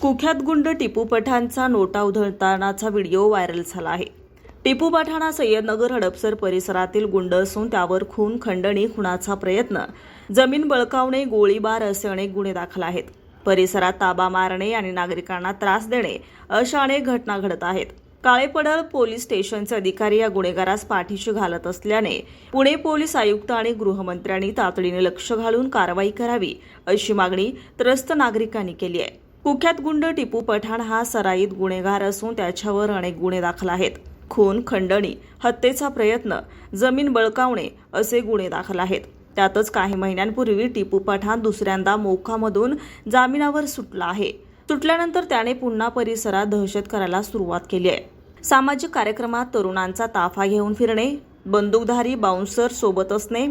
कुख्यात गुंड टिपू पठाणचा नोटा उधळतानाचा व्हिडिओ व्हायरल झाला आहे. टिपू पठाण हा सय्यदनगर हडपसर परिसरातील गुंड असून त्यावर खून खंडणी खुनाचा प्रयत्न जमीन बळकावणे गोळीबार असे अनेक गुन्हे दाखल आहेत. परिसरात ताबा मारणे आणि नागरिकांना त्रास देणे अशा अनेक घटना घडत आहेत. काळेपडळ पोलीस स्टेशनचे अधिकारी या गुन्हेगारास पाठीशी घालत असल्याने पुणे पोलीस आयुक्त आणि गृहमंत्र्यांनी तातडीने लक्ष घालून कारवाई करावी अशी मागणी त्रस्त नागरिकांनी केली आहे. कुख्यात गुंड टिपू पठाण हा सराईत गुन्हेगार असून त्याच्यावर अनेक गुन्हे दाखल आहेत. खून खंडणी हत्येचा प्रयत्न जमीन बळकावणे असे गुन्हे दाखल आहेत. त्यातच काही महिन्यांपूर्वी टिपू पठाण दुसऱ्यांदा मोखामधून जामिनावर सुटला आहे. सुटल्यानंतर त्याने पुन्हा परिसरात दहशत करायला सुरुवात केली आहे. सामाजिक कार्यक्रमात तरुणांचा ताफा घेऊन फिरणे बंदूकधारी बाउन्सर सोबत असणे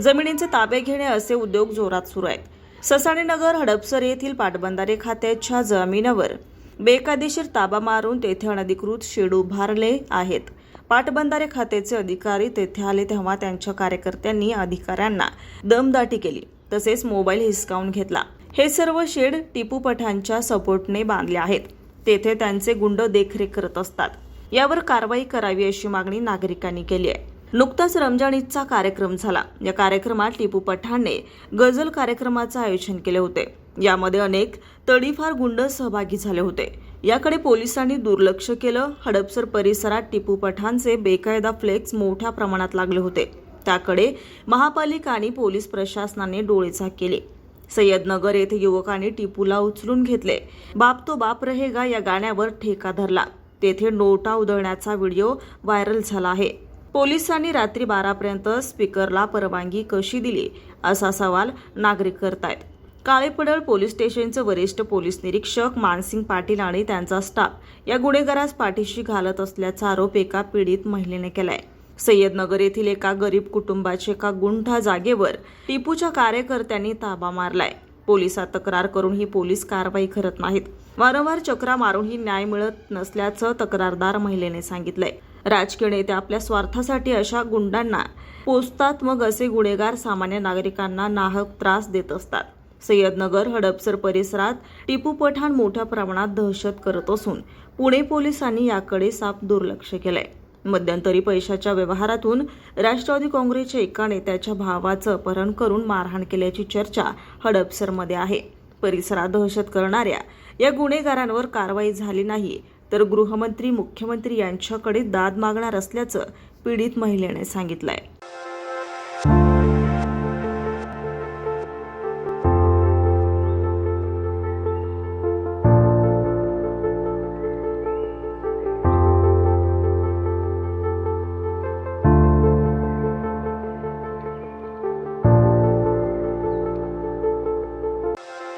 जमिनींचे ताबे घेणे असे उद्योग जोरात सुरू आहेत. ससाणेनगर हडपसर येथील पाटबंधारे खात्याच्या जमिनीवर बेकायदेशीर ताबा मारून तेथे अनधिकृत शेड उभारले आहेत. पाटबंधारे खात्याचे अधिकारी तेथे आले तेव्हा त्यांच्या कार्यकर्त्यांनी अधिकाऱ्यांना दमदाटी केली तसेच मोबाईल हिसकावून घेतला. हे सर्व शेड टिपू पठाणच्या सपोर्टने बांधले आहेत. तेथे त्यांचे गुंड देखरेख करत असतात. यावर कारवाई करावी अशी मागणी नागरिकांनी केली आहे. नुकताच रमजान ईदचा कार्यक्रम झाला. या कार्यक्रमात टिपू पठाणने गझल कार्यक्रमाचं आयोजन केले होते. यामध्ये अनेक तडीफार गुंड सहभागी झाले होते. याकडे पोलिसांनी दुर्लक्ष केलं. हडपसर परिसरात टिपू पठाणचे बेकायदा फ्लेक्स मोठ्या प्रमाणात लागले होते. त्याकडे महापालिका आणि पोलीस प्रशासनाने डोळेझाक केली. सय्यदनगर येथे युवकांनी टिपूला उचलून घेतले. बाप तो बाप रहेगा या गाण्यावर ठेका धरला. तेथे नोटा उधळण्याचा व्हिडिओ व्हायरल झाला आहे. पोलिसांनी रात्री बारापर्यंत स्पीकरला परवानगी कशी दिली असा सवाल नागरिक करतायत. काळेपडळ पोलीस स्टेशनचे वरिष्ठ पोलीस निरीक्षक मानसिंग पाटील आणि त्यांचा स्टाफ या गुन्हेगारास पाठीशी घालत असल्याचा आरोप एका पीडित महिलेने केलाय. सय्यदनगर येथील एका गरीब कुटुंबाच्या एका गुंठा जागेवर टिपूच्या कार्यकर्त्यांनी ताबा मारलाय. पोलिसात तक्रार करूनही पोलीस कारवाई करत नाहीत. वारंवार चक्रा मारूनही न्याय मिळत नसल्याचं तक्रारदार महिलेने सांगितलंय. राजकीय नेते आपल्या स्वार्थासाठी अशा गुंडांना पोचतात मग असे गुन्हेगार सामान्य नागरिकांना नाहक त्रास देत असतात. सय्यदनगर हडपसर परिसरात टिपू पठाण मोठ्या प्रमाणात दहशत करत असून पुणे पोलिसांनी याकडे साफ दुर्लक्ष केलंय. मध्यंतरी पैशाच्या व्यवहारातून राष्ट्रवादी काँग्रेसच्या एका नेत्याच्या भावाचं अपहरण करून मारहाण केल्याची चर्चा हडपसरमध्ये आहे. परिसरात दहशत करणाऱ्या या गुन्हेगारांवर कारवाई झाली नाही तर गृहमंत्री मुख्यमंत्री यांच्याकडे दाद मागणार असल्याचं पीडित महिलेने सांगितलंय.